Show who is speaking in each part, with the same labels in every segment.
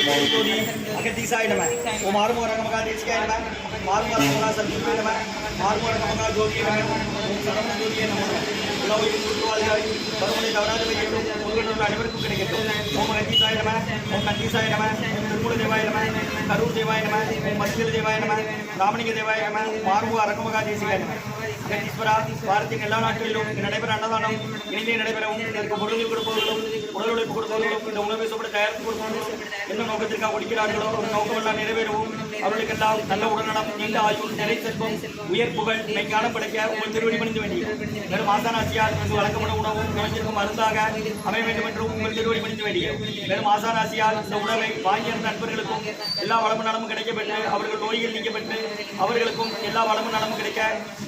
Speaker 1: ஓநாதா அருள் ஜோதி அகத்தீசாய நம ஓம் ஆறுமுக ரங்கமகா தேசிகாய நம ஆறுமுக ரங்கமகா சத்குருவே நம ஆறுமுக ரங்கமகா ஜோதியே நம ஓம் சரவண ஜோதியே நம உலகில் குருவாளியாய் பருமனை தவறாத வைக்கணும் முருகனோட அனைவருக்கும் கிடைக்கட்டும். ஓம் அகத்தீசாய நம ஓம் நந்தீசாய நம திருமூல தேவாய நம கரூர் தேவாய நம ஓம் மத்திய தேவாய நம ராமலிங்க தேவாய நம ஆறுமுக அரங்கமகா தேசிகாய நம. அகத்தீஸ்வரா பாரதியின் எல்லா நாட்களிலும் நடைபெற அன்னதானம் இனிதே நடைபெறவும் இதற்கு பொருள்கள் கொடுப்பவர்களும் உடல் உழைப்பு கொடுப்பவர்களும் இந்த உணவை சுப்பட தயாரித்து கொடுப்பவர்களும் என்ன நோக்கத்திற்காக ஒடுக்கிறார்களோ அந்த நோக்கமெல்லாம் நிறைவேறவும் அவர்களுக்கெல்லாம் நல்ல உடல்நலம் நீண்ட ஆயுள் நிறை செல்வம் உயர் புகழ் மெய்ஞான படைக்க உங்கள் திருவடி பணிந்து வேண்டியது மேலும் ஆசானாசியார் இங்கு வழக்கமான உணவும் நோய்த்திற்கும் மருந்தாக அமைய வேண்டும் என்று உங்கள் திருவடி பணிந்து வேண்டிய மேலும் ஆசானாசியார் இந்த உணவை வாங்கிய நண்பர்களுக்கும் எல்லா வளமும் நலமும் கிடைக்கப்பட்டு அவர்கள் நோய்கள் நீக்கப்பட்டு அவர்களுக்கும் எல்லா வளமும் நலமும் கிடைக்க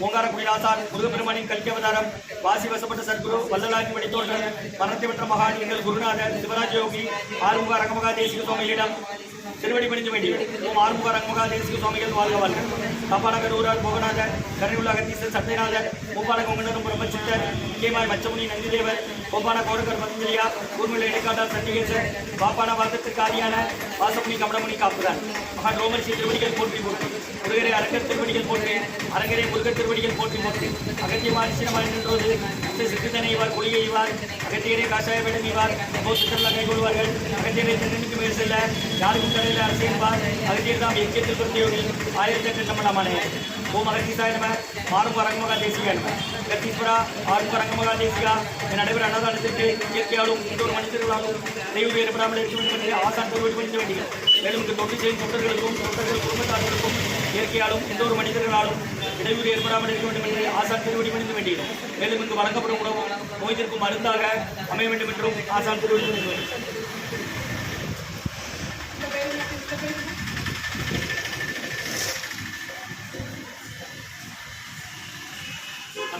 Speaker 1: ஓங்கார குடிலாசார் முருகப்பெருமானின் கல்கி அவதாரம் வாசி வசப்பட்ட சத்குரு வல்லலாக்கி வழித்தோன்றல் மரணத்தை பெற்ற மகான் எங்கள் குருநாதர் சிவராஜ யோகி ஆறுமுக ரங்கமகா தேசிக சுவாமிகளிடம் திருவடி பணிந்து வேண்டியது ஓம் ஆறுமுக ரங்கமகா தேசிக சுவாமிகள் வாழ்க வாழ்க காப்பாநகர் ஊரார் போகநாதர் கருணூல அகத்தீசர் சத்யநாதர் மூப்பான கொங்கணரும் பிரம்மச்சித்தர் முக்கியமாய் மச்சமுனி நந்திதேவர் கோபான கோரகர் பதஞ்சலியா கூர்மில இடைக்காட்டார் சண்டிகேசர் பாப்பான வாதத்திற்கு ஆதியான வாசமுனி கமலமுனி காப்புதான் மகான் ரோமர்சி திருவடிகள் போற்றி போற்றி முருகரை அரங்கர் திருவடிகள் போற்றி அரங்கரை முருகர் திருவடிகள் போற்றி போற்றி அகத்தியமான சினமாக நின்றோது சித்திதனை இவார் கொடியை அகத்தியரை காஷாய வேடம் இவார் சுற்றுலா கைகொள்வார்கள் அகத்தியரை தென்னனுக்கு மேல் செல்ல யாருக்கும் தலையில் அரசியல்பார் அகத்தியர் தாம் எக்கியத்தில் பிரத்தியோகி ஆயிரத்தி எட்டு நம்ம நம்மளமானே ஓம் அகத்தீசாய நம ஆறுமுக அரங்கமகா தேசிகா நம கத்தீஸ்வரா ஆறுமுக அரங்கமகா தேசிகா என் நடைபெற அன்னதானத்திற்கு இயற்கையாலும் இன்னொரு மனிதர்களாலும் தெய்வம் ஏற்படாமல் இருக்க வேண்டும் என்று ஆசான் திருவடி பணிக்க வேண்டிய மேலும் இங்கு தொண்டு செய்யும் தொண்டர்களுக்கும் தொண்டர்கள் குடும்பத்தார்களுக்கும் இயற்கையாலும் எந்த ஒரு மனிதர்களாலும் இடையூறு ஏற்படாமல் இருக்க வேண்டும் என்று ஆசான் திருவடி பணிந்து வேண்டியது மேலும் இங்கு வழங்கப்படும் உணவும் நோய்த்திற்கும் மருந்தாக அமைய வேண்டும் என்றும் ஆசான் திருவடி பணிந்து வேண்டும்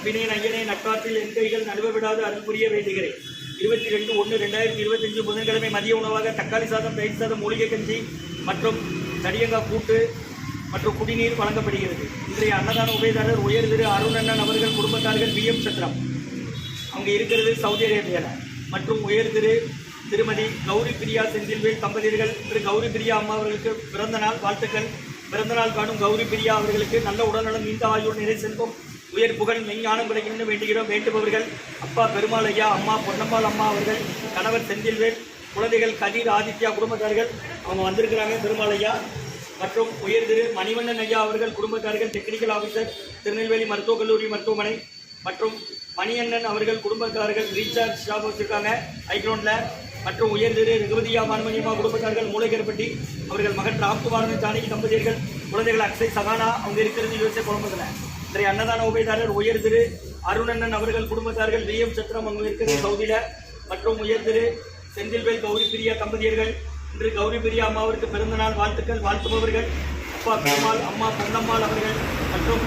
Speaker 1: நம்பினேன் ஐயனே நட்பாற்றில் என் கைகள் நழுவ விடாது அருள் புரிய வேண்டுகிறேன். இருபத்தி ரெண்டு ஒன்று ரெண்டாயிரத்தி இருபத்தஞ்சு புதன்கிழமை மதிய உணவாக தக்காளி சாதம் தயிர் சாதம் மூலிகை கஞ்சி மற்றும் தடியங்காய் கூட்டு மற்றும் குடிநீர் வழங்கப்படுகிறது. இன்றைய அன்னதான உபயதாரர் உயர் திரு அருணண்ணன் அவர்கள் குடும்பத்தார்கள் பி எம் சத்ரம். அங்கே இருக்கிறது சவுதி அரேபியாவில் மற்றும் உயர் திரு திருமதி கௌரி பிரியா செந்தில்வேல் தம்பதியர்கள் திரு கௌரி பிரியா அம்மா அவர்களுக்கு பிறந்த நாள் வாழ்த்துக்கள். பிறந்தநாள் காணும் கௌரி பிரியா அவர்களுக்கு நல்ல உடல்நலம் நீண்ட ஆயுள் நிறை செல்வம் உயர் புகழ் மெஞ்ஞானம் கிடைக்கணும்னு வேண்டுகிறோம். வேண்டுபவர்கள் அப்பா பெருமாள் ஐயா அம்மா பொன்னம்மாள் அம்மா அவர்கள் கணவர் செந்தில்வேல் குழந்தைகள் கதிர் ஆதித்யா குடும்பத்தார்கள் அவங்க வந்திருக்கிறாங்க. பெருமாள் ஐயா மற்றும் உயர் திரு மணிவண்ணன் ஐயா அவர்கள் குடும்பத்தார்கள் டெக்னிக்கல் ஆஃபீஸர் திருநெல்வேலி மருத்துவக் கல்லூரி மருத்துவமனை மற்றும் மணியண்ணன் அவர்கள் குடும்பத்தார்கள் ரீசார்ஜ் ஷாப் வச்சுருக்காங்க ஐக்ரௌண்டில் மற்றும் உயர் திரு ரகுபதியா மான்மணியம்மா குடும்பத்தார்கள் மூளைக்கரப்பட்டி அவர்கள் மகன் ராம்குமாரன் ஜானகி தம்பதியர்கள் குழந்தைகள் அக்ஷய் சகானா அவங்க இருக்கிறது யுஎஸ்ஏ குழம்புல. இன்றைய அன்னதான உபயதாரர் உயர் திரு அருணண்ணன் அவர்கள் குடும்பத்தார்கள் வி. எம். சத்திரம் அங்கு இருக்கிற சவுதியில் மற்றும் உயர் திரு செந்தில்வேல் கௌரி பிரியா தம்பதியர்கள் இன்று கௌரி பிரியா அம்மாவிற்கு பிறந்த நாள் வாழ்த்துக்கள் வாழ்த்துபவர்கள். அப்பா பெருமாள் அம்மா பொன்னம்மாள் அவர்கள் மற்றும்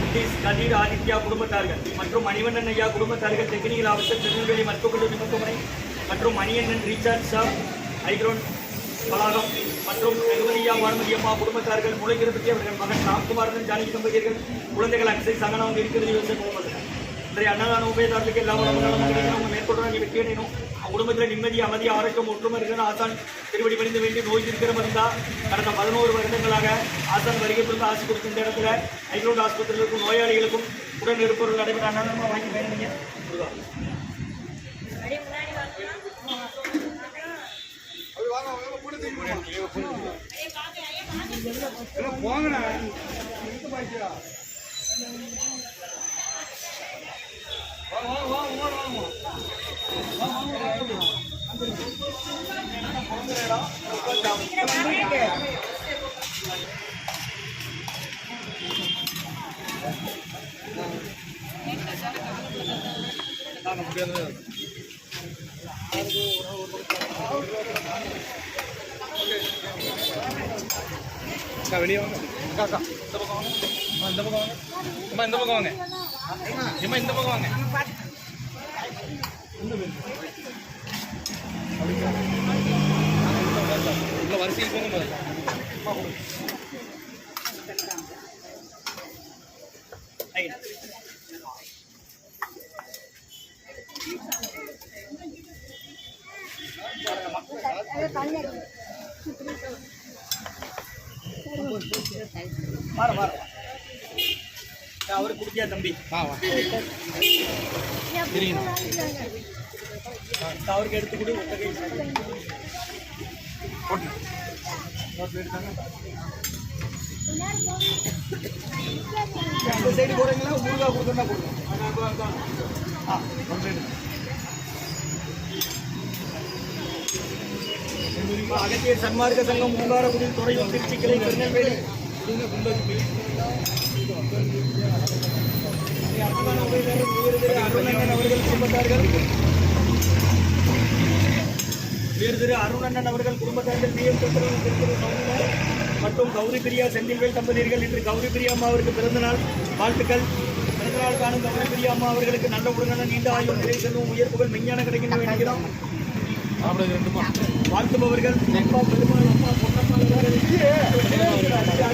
Speaker 1: முத்தீஸ் கதீர் ஆதித்யா குடும்பத்தார்கள் மற்றும் மணிவண்ணன் ஐயா குடும்பத்தார்கள் டெக்னிக்கல் ஆஃபீஸர் திருநெல்வேலி மருத்துவக் கல்லூரி மருத்துவமனை மற்றும் மணியண்ணன் ரீசார்ஜ் ஷா ஹைக்ரோன் வளாகம். மற்றும் ரகுபதியா வான்மதி அம்மா குடும்பத்தார்கள் மூளைகிருப்பத்தி அவர்கள் மகன் ராம்குமாரன் ஜானகி தம்பதியர்கள் குழந்தைகள் அக்ஷய் சகனம் இருக்கிறது யோசனை முகமது இன்றைய அன்னதான உபயதாரர்களுக்கு எல்லா அவங்க மேற்கொண்டு வெற்றி அடையணும் குடும்பத்தில் நிம்மதி அமைதி ஆரோக்கியம் ஒற்றுமை இருக்கிற ஆசான் திருவடி பணிந்து வேண்டி நோய் இருக்கிற மருந்தா கடந்த பதினோரு வருடங்களாக ஆசான் வருகை கொடுத்து ஆசி கொடுத்த இந்த இடத்துல ஐக்ரோட் ஆஸ்பத்திரிகளுக்கும் நோயாளிகளுக்கும் உடன் இருப்பவர்கள் நடைபெற்ற அன்னதானமாக வாங்கி வேணுங்க முருகா.
Speaker 2: அக்கா வெளியே வாங்க. அக்கா அக்கா. இந்த பக்கம் வாங்க அம்மா இந்த பக்கம் வாங்க. அம்மா இந்த பக்கம் வாங்க. அம்மா இந்த பக்கம் வாங்க. உள்ள வரிசையில் போங்க முதல்ல.
Speaker 1: மாற மாற. அவரு குடிச்சியா தம்பி? அவருக்கு எடுத்து கொடு. ஒத்த கை
Speaker 2: போட்டு
Speaker 1: அந்த சைடு போறீங்களா முருகா கொடுக்கறதா கொடுங்க அகத்தியர் சன்மார்க்க சங்கம் மூங்காரகுடி துறையூர் திருச்சி கிளை திருநெல்வேலி அருணண்ணன் அவர்கள் குடும்பத்தார்கள். வேறு திரு அருணண்ணன் அவர்கள் குடும்பத்தார்கள் பி எம் மற்றும் கௌரி பிரியா செந்தில்வேல் தம்பதியர்கள். இன்று கௌரி பிரியா அம்மா அவருக்கு பிறந்தநாள் வாழ்த்துக்கள் பிறந்தநாள் காணும் கௌரி பிரியா அம்மா அவர்களுக்கு நல்ல உடனான நீண்ட ஆயுள் நிலை செல்வம் உயர் புகழ் மெஞ்ஞான கிடைக்கின்ற வேண்டுகிறோம் வாழ்த்துபவர்கள் அப்பா பெருமாள் அம்மா பொன்னம்மா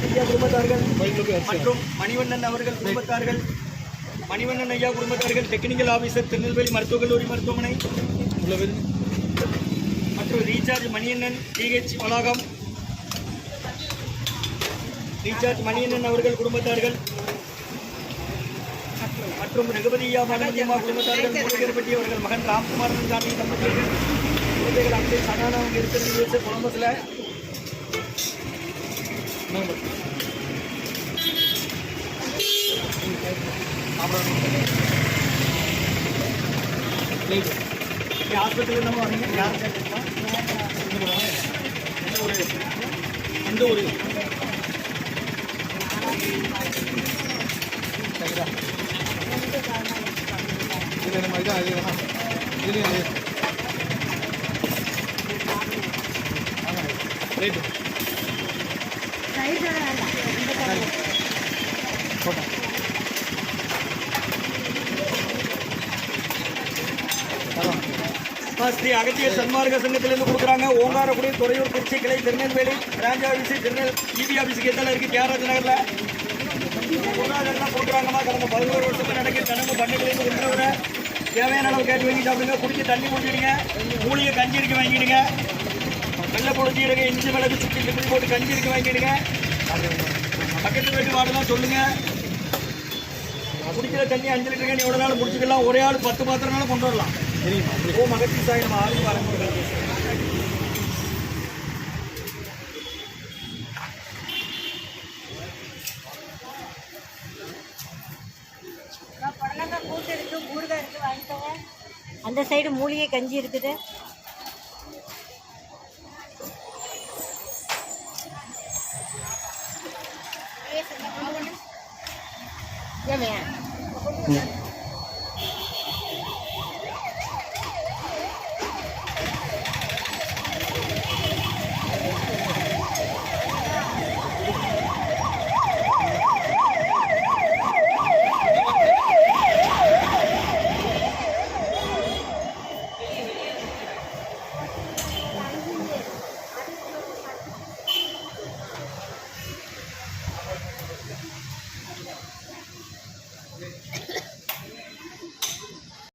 Speaker 1: அவர்கள் குடும்பத்தார்கள் மற்றும் மணிவண்ணன் அவர்கள் குடும்பத்தார்கள் மணிவண்ணன் ஐயா குடும்பத்தார்கள் டெக்னிக்கல் ஆபீசர் திருநெல்வேலி மருத்துவக் கல்லூரி மருத்துவமனை மற்றும் ரீசார்ஜ் மணியண்ணன் டிஹெச் வளாகம் ரீசார்ஜ் மணியண்ணன் அவர்கள் குடும்பத்தார்கள் மற்றும் ரகுபதியா மகன் குடும்பத்தார்கள் மூலிகர்பட்டி அவர்கள் மகன் ராம்குமார் சாமி தம்பதியர்கள் குழந்தைகள் அங்கே சனானா அவங்க இருக்கிறது யூஎஸ்ஏ கொலம்பஸில் இங்கே ஆஸ்பத்திரியில் நம்ம வரீங்க யார் சேர்த்துருக்கா எந்த ஒரு எந்த ஒரு
Speaker 2: இது நம்ம இதான் இது வேணா இதுலையும் ரைட்டு போட்டேன்
Speaker 1: ஸ்ரீ அகத்திய சன்மார்க்க சங்கத்திலிருந்து கொடுக்குறாங்க ஓங்காரக்குடி துறையூர் திருச்சி கிளை திருநெல்வேலி பிராஞ்ச் ஆஃபீஸ் திருநெல் இபி ஆஃபீஸுக்கு எத்தனை இருக்குது தியாகராஜ நகரில் பொருளாதாரம் கொடுக்குறாங்கம்மா கடந்த பதினோரு வருஷத்துக்கு நடக்கிற தினமும் பண்ணையிலேருந்து கொண்டு வர தேவையான அளவு கேட்டு வாங்கி சாப்பிடுங்க. குடிச்சு தண்ணி குடிச்சிடுங்க. மூலிகை கஞ்சி இருக்கு வாங்கிடுங்க. வெள்ளை பொடிச்சி இருக்க இஞ்சி மிளகு சுற்றி சுற்றி போட்டு கஞ்சி இருக்க வாங்கிடுங்க. பக்கத்து வீட்டு வாடலாம் சொல்லுங்க. குடிக்கிற தண்ணி அஞ்சு லிட்டருக்கு நீ எவ்வளோ நாள் முடிச்சுக்கலாம் ஒரே ஆள் பத்து பாத்திரம்னாலும் கொண்டு வரலாம்.
Speaker 2: தெரியுமா
Speaker 1: ஓ மகத்தி சாய் நம்ம ஆறு வரணும்
Speaker 3: அந்த சைடு மூலிகை கஞ்சி இருக்குது. 要不要？